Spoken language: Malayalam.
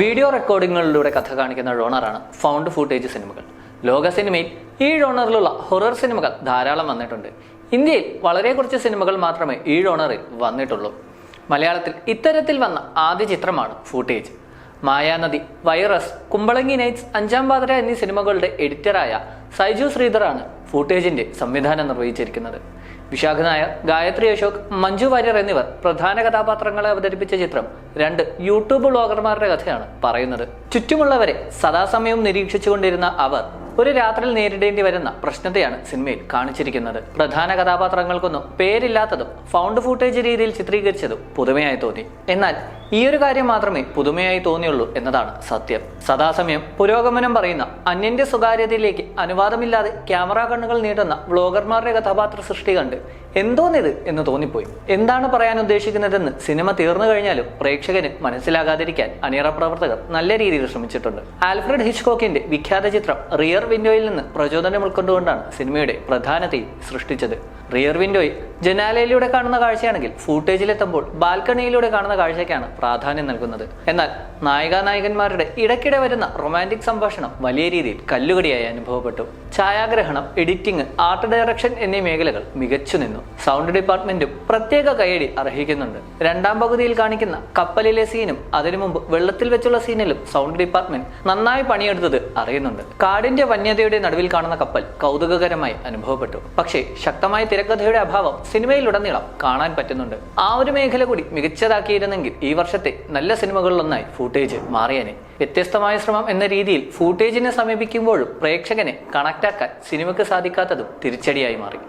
വീഡിയോ റെക്കോർഡിങ്ങുകളിലൂടെ കഥ കാണിക്കുന്ന ഡോണറാണ് ഫൗണ്ട് ഫൂട്ടേജ് സിനിമകൾ ലോക സിനിമയിൽ ഈ ഡോണറിലുള്ള ഹൊറർ സിനിമകൾ ധാരാളം വന്നിട്ടുണ്ട്. ഇന്ത്യയിൽ വളരെ കുറച്ച് സിനിമകൾ മാത്രമേ ഈ ഡോണറിൽ വന്നിട്ടുള്ളൂ. മലയാളത്തിൽ ഇത്തരത്തിൽ വന്ന ആദ്യ ചിത്രമാണ് footage Mayanadi virus Kumbalangi nights Anjaam Pathira എന്നീ സിനിമകളുടെ എഡിറ്ററായ സൈജു ശ്രീധറാണ് ഫൂട്ടേജിന്റെ സംവിധാനം നിർവഹിച്ചിരിക്കുന്നത്. വിശാഖ നായർ ഗായത്രി അശോക് മഞ്ജു വാര്യർ എന്നിവർ പ്രധാന കഥാപാത്രങ്ങളെ അവതരിപ്പിച്ച ചിത്രം രണ്ട് യൂട്യൂബ് ബ്ലോഗർമാരുടെ കഥയാണ് പറയുന്നത്. ചുറ്റുമുള്ളവരെ സദാസമയവും നിരീക്ഷിച്ചുകൊണ്ടിരുന്ന അവർ ഒരു രാത്രിയിൽ നേരിടേണ്ടി വരുന്ന പ്രശ്നത്തെയാണ് സിനിമയിൽ കാണിച്ചിരിക്കുന്നത്. പ്രധാന കഥാപാത്രങ്ങൾക്കൊന്നും പേരില്ലാത്തതും ഫൗണ്ട് ഫൂട്ടേജ് രീതിയിൽ ചിത്രീകരിച്ചതും പുതുമയായി തോന്നി. എന്നാൽ ഈ ഒരു കാര്യം മാത്രമേ പുതുമയായി തോന്നിയുള്ളൂ എന്നതാണ് സത്യം. സദാസമയം പുരോഗമനം പറയുന്ന അന്യന്റെ സ്വകാര്യതയിലേക്ക് അനുവാദമില്ലാതെ ക്യാമറ കണ്ണുകൾ നീട്ടുന്ന വ്ളോഗർമാരുടെ കഥാപാത്ര സൃഷ്ടി കണ്ട് എന്തോന്നിത് എന്ന് തോന്നിപ്പോയി. എന്താണ് പറയാൻ ഉദ്ദേശിക്കുന്നതെന്ന് സിനിമ തീർന്നു കഴിഞ്ഞാലും പ്രേക്ഷകന് മനസ്സിലാകാതിരിക്കാൻ അണിയറ പ്രവർത്തകർ നല്ല രീതിയിൽ ശ്രമിച്ചിട്ടുണ്ട്. ആൽഫ്രഡ് ഹിച്ച്കോക്കിന്റെ വിഖ്യാത ചിത്രം റിയർ വിൻഡോയിൽ നിന്ന് പ്രചോദനം ഉൾക്കൊണ്ടുകൊണ്ടാണ് സിനിമയുടെ പ്രധാന തീം സൃഷ്ടിച്ചത്. റിയർ വിൻഡോയിൽ ജനാലയിലൂടെ കാണുന്ന കാഴ്ചയാണെങ്കിൽ ഫൂട്ടേജിലെത്തുമ്പോൾ ബാൽക്കണിയിലൂടെ കാണുന്ന കാഴ്ചയ്ക്കാണ് പ്രാധാന്യം നൽകുന്നത്. എന്നാൽ നായികാ നായകന്മാരുടെ ഇടയ്ക്കിടെ വരുന്ന റൊമാന്റിക് സംഭാഷണം വലിയ രീതിയിൽ കല്ലുകടിയായി അനുഭവപ്പെട്ടു. ഛായാഗ്രഹണം എഡിറ്റിംഗ് ആർട്ട് ഡയറക്ഷൻ എന്നീ മേഖലകൾ മികച്ചു നിന്നു. സൗണ്ട് ഡിപ്പാർട്ട്മെന്റും പ്രത്യേക കൈയടി അർഹിക്കുന്നുണ്ട്. രണ്ടാം പകുതിയിൽ കാണിക്കുന്ന കപ്പലിലെ സീനും അതിനു മുമ്പ് വെള്ളത്തിൽ വെച്ചുള്ള സീനിലും സൗണ്ട് ഡിപ്പാർട്ട്മെന്റ് നന്നായി പണിയെടുത്തത് അറിയുന്നുണ്ട്. കാടിന്റെ വന്യതയുടെ നടുവിൽ കാണുന്ന കപ്പൽ കൗതുകകരമായി അനുഭവപ്പെട്ടു. പക്ഷേ ശക്തമായ തിരക്കഥയുടെ അഭാവം സിനിമയിലുടനീളം കാണാൻ പറ്റുന്നുണ്ട്. ആ ഒരു മേഖല കൂടി മികച്ചതാക്കിയിരുന്നെങ്കിൽ ഈ വർഷത്തെ നല്ല സിനിമകളിലൊന്നായി ഫൂട്ടേജ് മാറിയനെ. വ്യത്യസ്തമായ ശ്രമം എന്ന രീതിയിൽ ഫൂട്ടേജിനെ സമീപിക്കുമ്പോഴും പ്രേക്ഷകനെ കണക്റ്റാക്കാൻ സിനിമയ്ക്ക് സാധിക്കാത്തതും തിരിച്ചടിയായി മാറി.